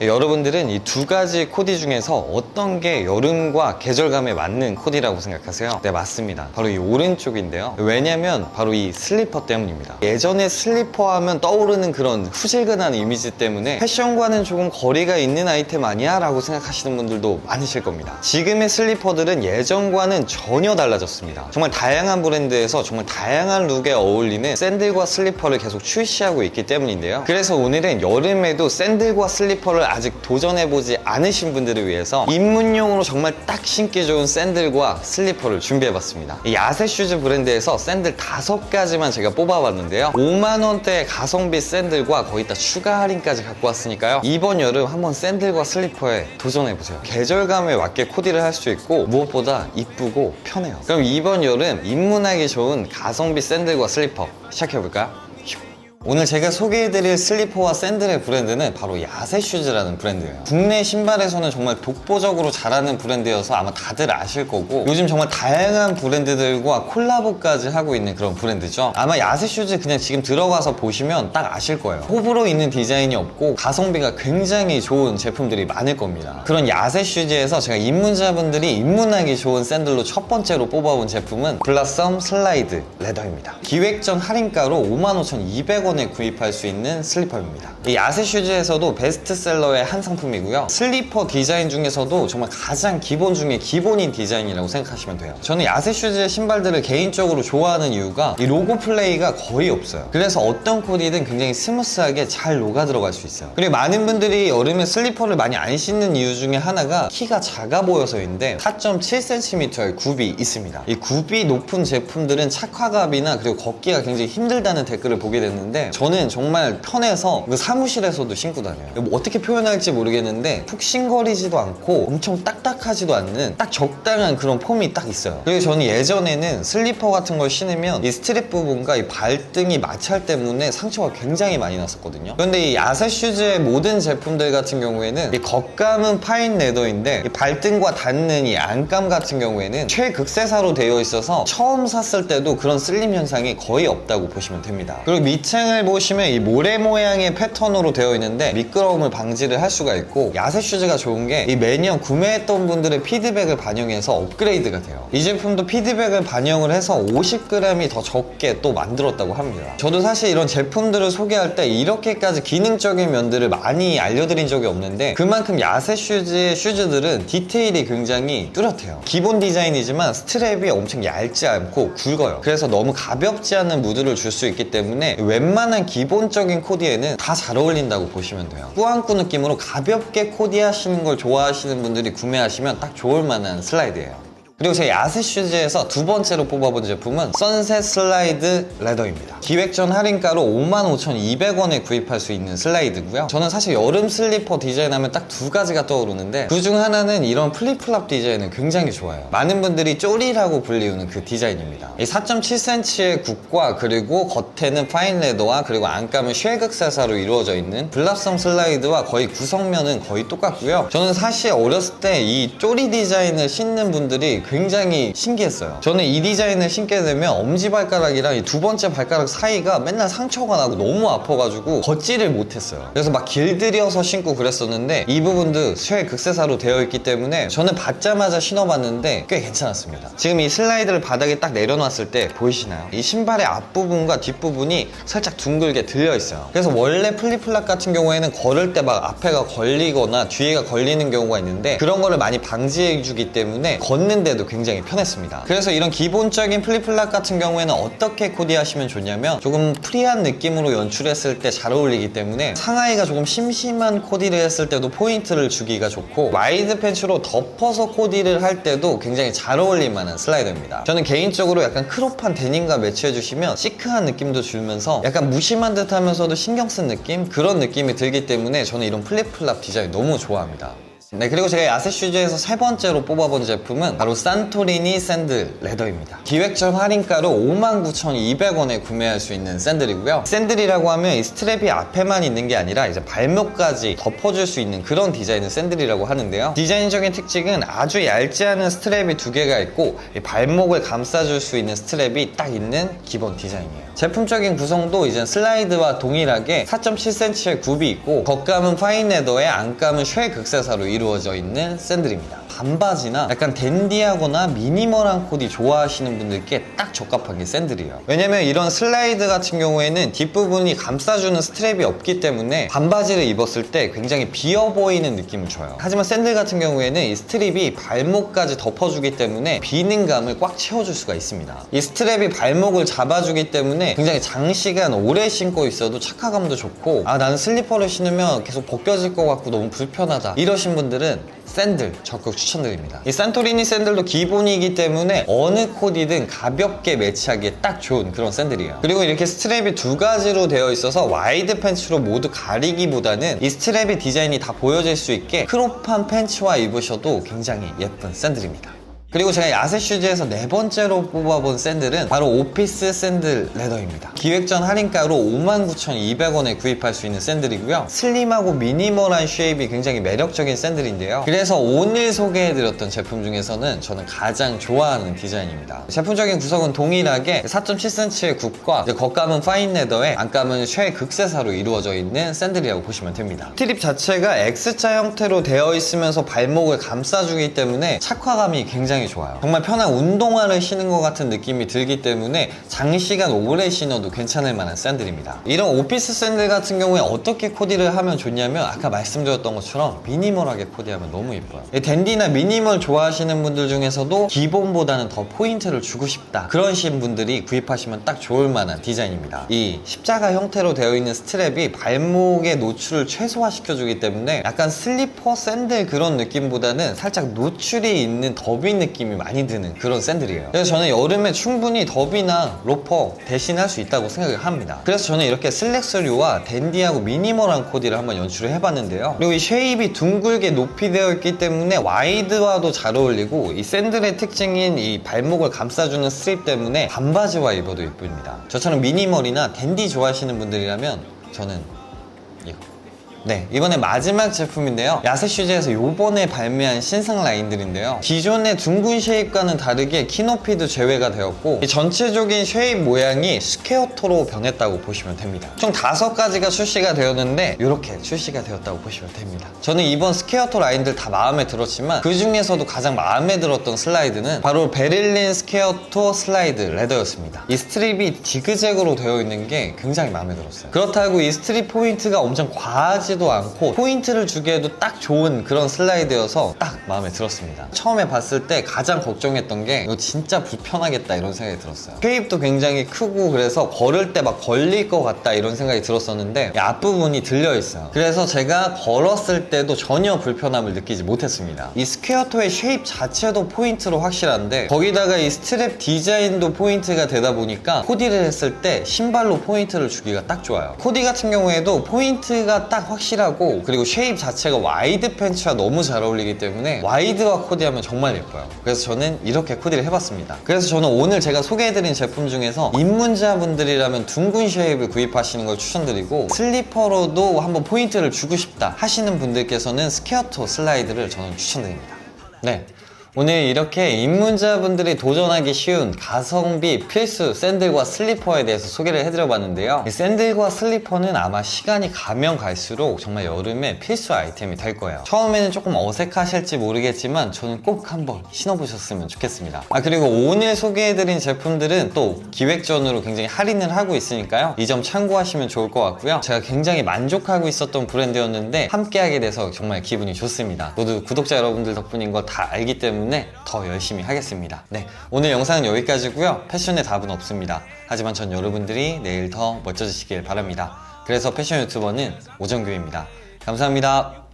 네, 여러분들은 이 두 가지 코디 중에서 어떤 게 여름과 계절감에 맞는 코디라고 생각하세요? 네, 맞습니다. 바로 이 오른쪽인데요. 왜냐면 바로 이 슬리퍼 때문입니다. 예전에 슬리퍼 하면 떠오르는 그런 후질근한 이미지 때문에 패션과는 조금 거리가 있는 아이템 아니야? 라고 생각하시는 분들도 많으실 겁니다. 지금의 슬리퍼들은 예전과는 전혀 달라졌습니다. 정말 다양한 브랜드에서 정말 다양한 룩에 어울리는 샌들과 슬리퍼를 계속 출시하고 있기 때문인데요. 그래서 오늘은 여름에도 샌들과 슬리퍼를 아직 도전해보지 않으신 분들을 위해서 입문용으로 정말 딱 신기 좋은 샌들과 슬리퍼를 준비해봤습니다. 이 야세 슈즈 브랜드에서 샌들 다섯 가지만 제가 뽑아봤는데요. 5만원대 가성비 샌들과 거기다 추가 할인까지 갖고 왔으니까요. 이번 여름 한번 샌들과 슬리퍼에 도전해보세요. 계절감에 맞게 코디를 할 수 있고 무엇보다 이쁘고 편해요. 그럼 이번 여름 입문하기 좋은 가성비 샌들과 슬리퍼 시작해볼까요? 오늘 제가 소개해드릴 슬리퍼와 샌들의 브랜드는 바로 야세 슈즈라는 브랜드예요. 국내 신발에서는 정말 독보적으로 잘하는 브랜드여서 아마 다들 아실 거고 요즘 정말 다양한 브랜드들과 콜라보까지 하고 있는 그런 브랜드죠. 아마 야세 슈즈 그냥 지금 들어가서 보시면 딱 아실 거예요. 호불호 있는 디자인이 없고 가성비가 굉장히 좋은 제품들이 많을 겁니다. 그런 야세 슈즈에서 제가 입문자분들이 입문하기 좋은 샌들로 첫 번째로 뽑아온 제품은 블라썸 슬라이드 레더입니다. 기획전 할인가로 55,200원 1,000원에 구입할 수 있는 슬리퍼입니다. 이 야세 슈즈에서도 베스트셀러의 한 상품이고요. 슬리퍼 디자인 중에서도 정말 가장 기본 중에 기본인 디자인이라고 생각하시면 돼요. 저는 야세 슈즈의 신발들을 개인적으로 좋아하는 이유가 이 로고 플레이가 거의 없어요. 그래서 어떤 코디든 굉장히 스무스하게 잘 녹아 들어갈 수 있어요. 그리고 많은 분들이 여름에 슬리퍼를 많이 안 신는 이유 중에 하나가 키가 작아 보여서인데 4.7cm의 굽이 있습니다. 이 굽이 높은 제품들은 착화감이나 그리고 걷기가 굉장히 힘들다는 댓글을 보게 됐는데 저는 정말 편해서 그 사무실에서도 신고 다녀요. 뭐 어떻게 표현할지 모르겠는데 푹신거리지도 않고 엄청 딱딱하지도 않는 딱 적당한 그런 폼이 딱 있어요. 그리고 저는 예전에는 슬리퍼 같은 걸 신으면 이 스트랩 부분과 이 발등이 마찰 때문에 상처가 굉장히 많이 났었거든요. 그런데 이 야세 슈즈의 모든 제품들 같은 경우에는 이 겉감은 파인 레더인데 이 발등과 닿는 이 안감 같은 경우에는 최극세사로 되어 있어서 처음 샀을 때도 그런 슬림 현상이 거의 없다고 보시면 됩니다. 그리고 밑 창을 보시면 이 모래 모양의 패턴으로 되어 있는데 미끄러움을 방지를 할 수가 있고 야세 슈즈가 좋은 게 이 매년 구매했던 분들의 피드백을 반영해서 업그레이드가 돼요. 이 제품도 피드백을 반영을 해서 50g이 더 적게 또 만들었다고 합니다. 저도 사실 이런 제품들을 소개할 때 이렇게까지 기능적인 면들을 많이 알려드린 적이 없는데 그만큼 야세 슈즈의 슈즈들은 디테일이 굉장히 뚜렷해요. 기본 디자인이지만 스트랩이 엄청 얇지 않고 굵어요. 그래서 너무 가볍지 않은 무드를 줄 수 있기 때문에 웬만 한 기본적인 코디에는 다 잘 어울린다고 보시면 돼요. 꾸안꾸 느낌으로 가볍게 코디하시는 걸 좋아하시는 분들이 구매하시면 딱 좋을 만한 슬라이드예요. 그리고 제 야세 슈즈에서 두 번째로 뽑아본 제품은 선셋 슬라이드 레더입니다. 기획전 할인가로 55,200원에 구입할 수 있는 슬라이드고요. 저는 사실 여름 슬리퍼 디자인 하면 딱 두 가지가 떠오르는데 그중 하나는 이런 플립플랍 디자인을 굉장히 좋아해요. 많은 분들이 쪼리라고 불리우는 그 디자인입니다. 이 4.7cm의 굽과 그리고 겉에는 파인 레더와 그리고 안감은 쉘극사사로 이루어져 있는 블랍성 슬라이드와 거의 구성면은 거의 똑같고요. 저는 사실 어렸을 때 이 쪼리 디자인을 신는 분들이 굉장히 신기했어요. 저는 이 디자인을 신게 되면 엄지발가락이랑 이 두 번째 발가락 사이가 맨날 상처가 나고 너무 아파가지고 걷지를 못했어요. 그래서 막 길들여서 신고 그랬었는데 이 부분도 쇠 극세사로 되어 있기 때문에 저는 받자마자 신어봤는데 꽤 괜찮았습니다. 지금 이 슬라이드를 바닥에 딱 내려놨을 때 보이시나요? 이 신발의 앞부분과 뒷부분이 살짝 둥글게 들려 있어요. 그래서 원래 플리플랍 같은 경우에는 걸을 때 막 앞에가 걸리거나 뒤에가 걸리는 경우가 있는데 그런 거를 많이 방지해 주기 때문에 걷는데도 굉장히 편했습니다. 그래서 이런 기본적인 플리플랍 같은 경우에는 어떻게 코디하시면 좋냐면 조금 프리한 느낌으로 연출했을 때 잘 어울리기 때문에 상하이가 조금 심심한 코디를 했을 때도 포인트를 주기가 좋고 와이드 팬츠로 덮어서 코디를 할 때도 굉장히 잘 어울릴 만한 슬라이더입니다. 저는 개인적으로 약간 크롭한 데님과 매치해주시면 시크한 느낌도 주면서 약간 무심한 듯 하면서도 신경 쓴 느낌? 그런 느낌이 들기 때문에 저는 이런 플립플랍 디자인 너무 좋아합니다. 네 그리고 제가 야세 슈즈에서 세 번째로 뽑아본 제품은 바로 산토리니 샌들 레더입니다. 기획전 할인가로 59,200원에 구매할 수 있는 샌들이고요. 샌들이라고 하면 이 스트랩이 앞에만 있는 게 아니라 이제 발목까지 덮어줄 수 있는 그런 디자인을 샌들이라고 하는데요. 디자인적인 특징은 아주 얇지 않은 스트랩이 두 개가 있고 이 발목을 감싸줄 수 있는 스트랩이 딱 있는 기본 디자인이에요 제품적인 구성도 이제 슬라이드와 동일하게 4.7cm의 굽이 있고 겉감은 파인 레더에 안감은 쉘 극세사로 이루어져 있는 샌들입니다. 반바지나 약간 댄디하거나 미니멀한 코디 좋아하시는 분들께 딱 적합한 게 샌들이에요. 왜냐면 이런 슬라이드 같은 경우에는 뒷부분이 감싸주는 스트랩이 없기 때문에 반바지를 입었을 때 굉장히 비어 보이는 느낌을 줘요. 하지만 샌들 같은 경우에는 이 스트립이 발목까지 덮어주기 때문에 비는 감을 꽉 채워줄 수가 있습니다. 이 스트랩이 발목을 잡아주기 때문에 굉장히 장시간 오래 신고 있어도 착화감도 좋고 아 나는 슬리퍼를 신으면 계속 벗겨질 것 같고 너무 불편하다 이러신 분들은 샌들 적극 추천 드립니다. 이 산토리니 샌들도 기본이기 때문에 어느 코디든 가볍게 매치하기에 딱 좋은 그런 샌들이에요. 그리고 이렇게 스트랩이 두 가지로 되어 있어서 와이드 팬츠로 모두 가리기보다는 이 스트랩의 디자인이 다 보여질 수 있게 크롭한 팬츠와 입으셔도 굉장히 예쁜 샌들입니다. 그리고 제가 야세 슈즈에서 네 번째로 뽑아본 샌들은 바로 오피스 샌들 레더입니다. 기획전 할인가로 59,200원에 구입할 수 있는 샌들이고요. 슬림하고 미니멀한 쉐입이 굉장히 매력적인 샌들인데요. 그래서 오늘 소개해드렸던 제품 중에서는 저는 가장 좋아하는 디자인입니다. 제품적인 구성은 동일하게 4.7cm의 굽과 겉감은 파인 레더에 안감은 쉘 극세사로 이루어져 있는 샌들이라고 보시면 됩니다. 트립 자체가 X자 형태로 되어 있으면서 발목을 감싸주기 때문에 착화감이 굉장히 좋아요. 정말 편한 운동화를 신은 것 같은 느낌이 들기 때문에 장시간 오래 신어도 괜찮을 만한 샌들입니다. 이런 오피스 샌들 같은 경우에 어떻게 코디를 하면 좋냐면 아까 말씀드렸던 것처럼 미니멀하게 코디하면 너무 예뻐요. 이 댄디나 미니멀 좋아하시는 분들 중에서도 기본보다는 더 포인트를 주고 싶다. 그러신 분들이 구입하시면 딱 좋을 만한 디자인입니다. 이 십자가 형태로 되어 있는 스트랩이 발목의 노출을 최소화시켜 주기 때문에 약간 슬리퍼 샌들 그런 느낌보다는 살짝 노출이 있는 더비 느낌 이 많이 드는 그런 샌들이에요. 그래서 저는 여름에 충분히 더비나 로퍼 대신할 수 있다고 생각을 합니다. 그래서 저는 이렇게 슬랙스류와 댄디하고 미니멀한 코디를 한번 연출을 해봤는데요. 그리고 이 쉐입이 둥글게 높이 되어 있기 때문에 와이드와도 잘 어울리고 이 샌들의 특징인 이 발목을 감싸주는 스트립 때문에 반바지와 입어도 예쁩니다. 저처럼 미니멀이나 댄디 좋아하시는 분들이라면 저는. 네, 이번에 마지막 제품인데요. 야세 슈즈에서 요번에 발매한 신상 라인들인데요. 기존의 둥근 쉐입과는 다르게 키 높이도 제외가 되었고 이 전체적인 쉐입 모양이 스퀘어토로 변했다고 보시면 됩니다. 총 다섯 가지가 출시가 되었는데 이렇게 출시가 되었다고 보시면 됩니다. 저는 이번 스퀘어토 라인들 다 마음에 들었지만 그 중에서도 가장 마음에 들었던 슬라이드는 바로 베를린 스퀘어토 슬라이드 레더였습니다. 이 스트립이 지그재그로 되어 있는 게 굉장히 마음에 들었어요. 그렇다고 이 스트립 포인트가 엄청 과하지 도 않고 포인트를 주기에도 딱 좋은 그런 슬라이드여서 딱 마음에 들었습니다. 처음에 봤을 때 가장 걱정했던 게 이거 진짜 불편하겠다 이런 생각이 들었어요. 쉐입도 굉장히 크고 그래서 걸을 때 막 걸릴 것 같다 이런 생각이 들었었는데 이 앞부분이 들려 있어요. 그래서 제가 걸었을 때도 전혀 불편함을 느끼지 못했습니다. 이 스퀘어 토의 쉐입 자체도 포인트로 확실한데 거기다가 이 스트랩 디자인도 포인트가 되다 보니까 코디를 했을 때 신발로 포인트를 주기가 딱 좋아요. 코디 같은 경우에도 포인트가 딱 확실 하고 그리고 쉐입 자체가 와이드 팬츠와 너무 잘 어울리기 때문에 와이드와 코디하면 정말 예뻐요. 그래서 저는 이렇게 코디를 해봤습니다. 그래서 저는 오늘 제가 소개해드린 제품 중에서 입문자분들이라면 둥근 쉐입을 구입하시는 걸 추천드리고 슬리퍼로도 한번 포인트를 주고 싶다 하시는 분들께서는 스퀘어토 슬라이드를 저는 추천드립니다. 네. 오늘 이렇게 입문자분들이 도전하기 쉬운 가성비 필수 샌들과 슬리퍼에 대해서 소개를 해드려봤는데요. 이 샌들과 슬리퍼는 아마 시간이 가면 갈수록 정말 여름에 필수 아이템이 될 거예요. 처음에는 조금 어색하실지 모르겠지만 저는 꼭 한번 신어보셨으면 좋겠습니다. 아 그리고 오늘 소개해드린 제품들은 또 기획전으로 굉장히 할인을 하고 있으니까요. 이 점 참고하시면 좋을 것 같고요. 제가 굉장히 만족하고 있었던 브랜드였는데 함께하게 돼서 정말 기분이 좋습니다. 모두 구독자 여러분들 덕분인 거 다 알기 때문에 더 열심히 하겠습니다. 네, 오늘 영상은 여기까지고요. 패션에 답은 없습니다. 하지만 전 여러분들이 내일 더 멋져지시길 바랍니다. 그래서 패션 유튜버는 오정규입니다. 감사합니다.